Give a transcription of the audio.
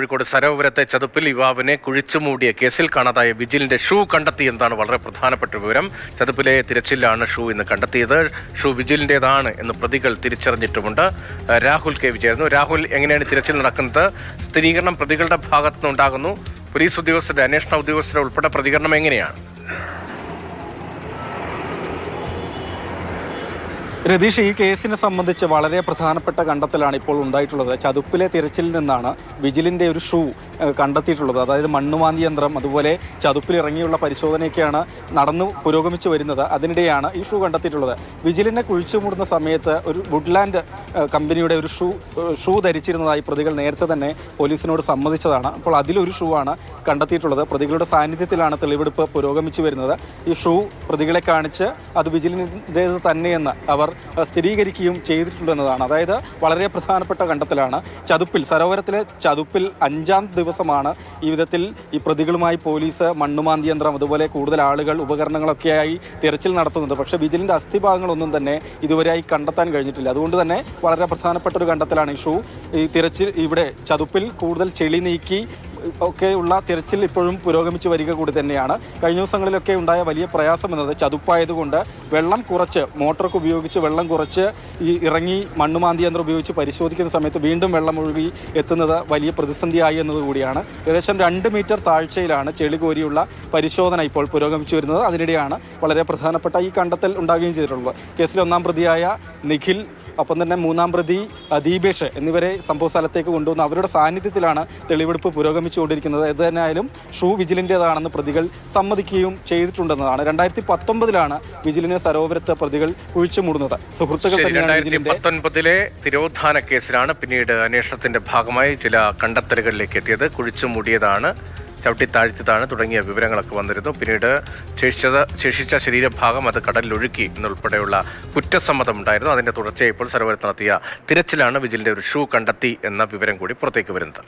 കോഴിക്കോട് സരോവരത്തെ ചതുപ്പിൽ യുവാവിനെ കുഴിച്ചുമൂടിയ കേസിൽ കാണാതായ വിജിലിന്റെ ഷൂ കണ്ടെത്തി എന്നതാണ് വളരെ പ്രധാനപ്പെട്ട വിവരം. ചതുപ്പിലെ തിരച്ചിലാണ് ഷൂ ഇന്ന് കണ്ടെത്തിയത്. ഷൂ വിജിലിന്റേതാണ് എന്ന് പ്രതികൾ തിരിച്ചറിഞ്ഞിട്ടുമുണ്ട്. രാഹുൽ കെ വിജയായിരുന്നു. രാഹുൽ എങ്ങനെയാണ് തിരച്ചിൽ നടക്കുന്നത്? സ്ഥിരീകരണം പ്രതികളുടെ ഭാഗത്തുനിന്നുണ്ടാകുന്നു. പോലീസ് ഉദ്യോഗസ്ഥരുടെ അന്വേഷണ ഉദ്യോഗസ്ഥരുടെ ഉൾപ്പെടെ പ്രതികരണം എങ്ങനെയാണ്? രതീഷ് ഈ കേസിനെ സംബന്ധിച്ച് വളരെ പ്രധാനപ്പെട്ട കണ്ടെത്തലാണ് ഇപ്പോൾ ഉണ്ടായിട്ടുള്ളത്. ചതുപ്പിലെ തിരച്ചിലിൽ നിന്നാണ് വിജിലിന്റെ ഒരു ഷൂ കണ്ടെത്തിയിട്ടുള്ളത്. അതായത് മണ്ണുമാന്തി യന്ത്രം അതുപോലെ ചതുപ്പിൽ ഇറങ്ങിയുള്ള പരിശോധനയൊക്കെയാണ് നടന്നു പുരോഗമിച്ചു വരുന്നത്. അതിനിടെയാണ് ഈ ഷൂ കണ്ടെത്തിയിട്ടുള്ളത്. വിജിലിനെ കുഴിച്ചു മൂടുന്ന സമയത്ത് ഒരു വുഡ്ലാൻഡ് കമ്പനിയുടെ ഒരു ഷൂ ഷൂ ധരിച്ചിരുന്നതായി പ്രതികൾ നേരത്തെ തന്നെ പോലീസിനോട് സമ്മതിച്ചതാണ്. അപ്പോൾ അതിലൊരു ഷൂ ആണ് കണ്ടെത്തിയിട്ടുള്ളത്. പ്രതികളുടെ സാന്നിധ്യത്തിലാണ് തെളിവെടുപ്പ് പുരോഗമിച്ചു വരുന്നത്. ഈ ഷൂ പ്രതികളെ കാണിച്ച് അത് വിജിലിന്റേത് തന്നെയെന്ന് അവർ സ്ഥിരീകരിക്കുകയും ചെയ്തിട്ടുണ്ടെന്നതാണ്. അതായത് വളരെ പ്രധാനപ്പെട്ട കണ്ടെത്തലാണ് ചതുപ്പിൽ സരോവരത്തിലെ ചതുപ്പിൽ അഞ്ചാം ദിവസമാണ് ഈ വിധത്തിൽ ഈ പ്രതികളുമായി പോലീസ് മണ്ണുമാന്തി യന്ത്രം അതുപോലെ കൂടുതൽ ആളുകൾ ഉപകരണങ്ങളൊക്കെയായി തിരച്ചിൽ നടത്തുന്നത്. പക്ഷേ വിജിലിന്റെ അസ്ഥിഭാഗങ്ങളൊന്നും തന്നെ ഇതുവരെയായി കണ്ടെത്താൻ കഴിഞ്ഞിട്ടില്ല. അതുകൊണ്ട് തന്നെ വളരെ പ്രധാനപ്പെട്ട ഒരു കണ്ടെത്തലാണ് ഈ ഷൂ ഈ തിരച്ചിൽ ഇവിടെ ചതുപ്പിൽ കൂടുതൽ ചെളി നീക്കി ഒക്കെയുള്ള തിരച്ചിൽ ഇപ്പോഴും പുരോഗമിച്ചു വരിക കൂടി തന്നെയാണ്. കഴിഞ്ഞ ദിവസങ്ങളിലൊക്കെ ഉണ്ടായ വലിയ പ്രയാസം എന്നത് ചതുപ്പായതുകൊണ്ട് വെള്ളം കുറച്ച് മോട്ടറൊക്കെ ഉപയോഗിച്ച് വെള്ളം കുറച്ച് ഈ ഇറങ്ങി മണ്ണുമാന്തി യന്ത്രം ഉപയോഗിച്ച് പരിശോധിക്കുന്ന സമയത്ത് വീണ്ടും വെള്ളം ഒഴുകി എത്തുന്നത് വലിയ പ്രതിസന്ധിയായി എന്നതുകൂടിയാണ് ഏകദേശം രണ്ട് മീറ്റർ താഴ്ചയിലാണ് ചെളി കോരിയുള്ള പരിശോധന ഇപ്പോൾ പുരോഗമിച്ചു വരുന്നത്. അതിനിടെയാണ് വളരെ പ്രധാനപ്പെട്ട ഈ കണ്ടെത്തൽ ഉണ്ടാകുകയും ചെയ്തിട്ടുള്ളത്. കേസിലെ ഒന്നാം പ്രതിയായ നിഖിൽ ഒപ്പം തന്നെ മൂന്നാം പ്രതി ദീപേഷ് എന്നിവരെ സംഭവ സ്ഥലത്തേക്ക് കൊണ്ടുവന്ന് അവരുടെ സാന്നിധ്യത്തിലാണ് തെളിവെടുപ്പ് പുരോഗമിച്ചുകൊണ്ടിരിക്കുന്നത് ഏത് തന്നെയായാലും ഷൂ വിജിലിന്റെതാണെന്ന് പ്രതികൾ സമ്മതിക്കുകയും ചെയ്തിട്ടുണ്ടെന്നതാണ്. രണ്ടായിരത്തി പത്തൊമ്പതിലാണ് വിജിലിനെ സരോവരത്ത് പ്രതികൾ കുഴിച്ചു മൂടുന്നത് സുഹൃത്തുക്കൾ തന്നെയാണ് പത്തൊൻപതിലെ തിരോധാന കേസിലാണ് പിന്നീട് അന്വേഷണത്തിന്റെ ഭാഗമായി ചില കണ്ടെത്തലുകളിലേക്ക് എത്തിയത്. കുഴിച്ചു മൂടിയതാണ് ചവിട്ടി താഴ്ത്തിയതാണ് തുടങ്ങിയ വിവരങ്ങളൊക്കെ വന്നിരുന്നു. പിന്നീട് ശേഷിച്ചത് ശേഷിച്ച ശരീരഭാഗം അത് കടലിലൊഴുക്കി എന്നുൾപ്പെടെയുള്ള കുറ്റസമ്മതം ഉണ്ടായിരുന്നു. അതിന്റെ തുടർച്ചയായി ഇപ്പോൾ സരോവരത്ത് നടത്തിയ തിരച്ചിലാണ് വിജിലിന്റെ ഒരു ഷൂ കണ്ടെത്തി എന്ന വിവരം കൂടി പുറത്തേക്ക് വരുന്നത്.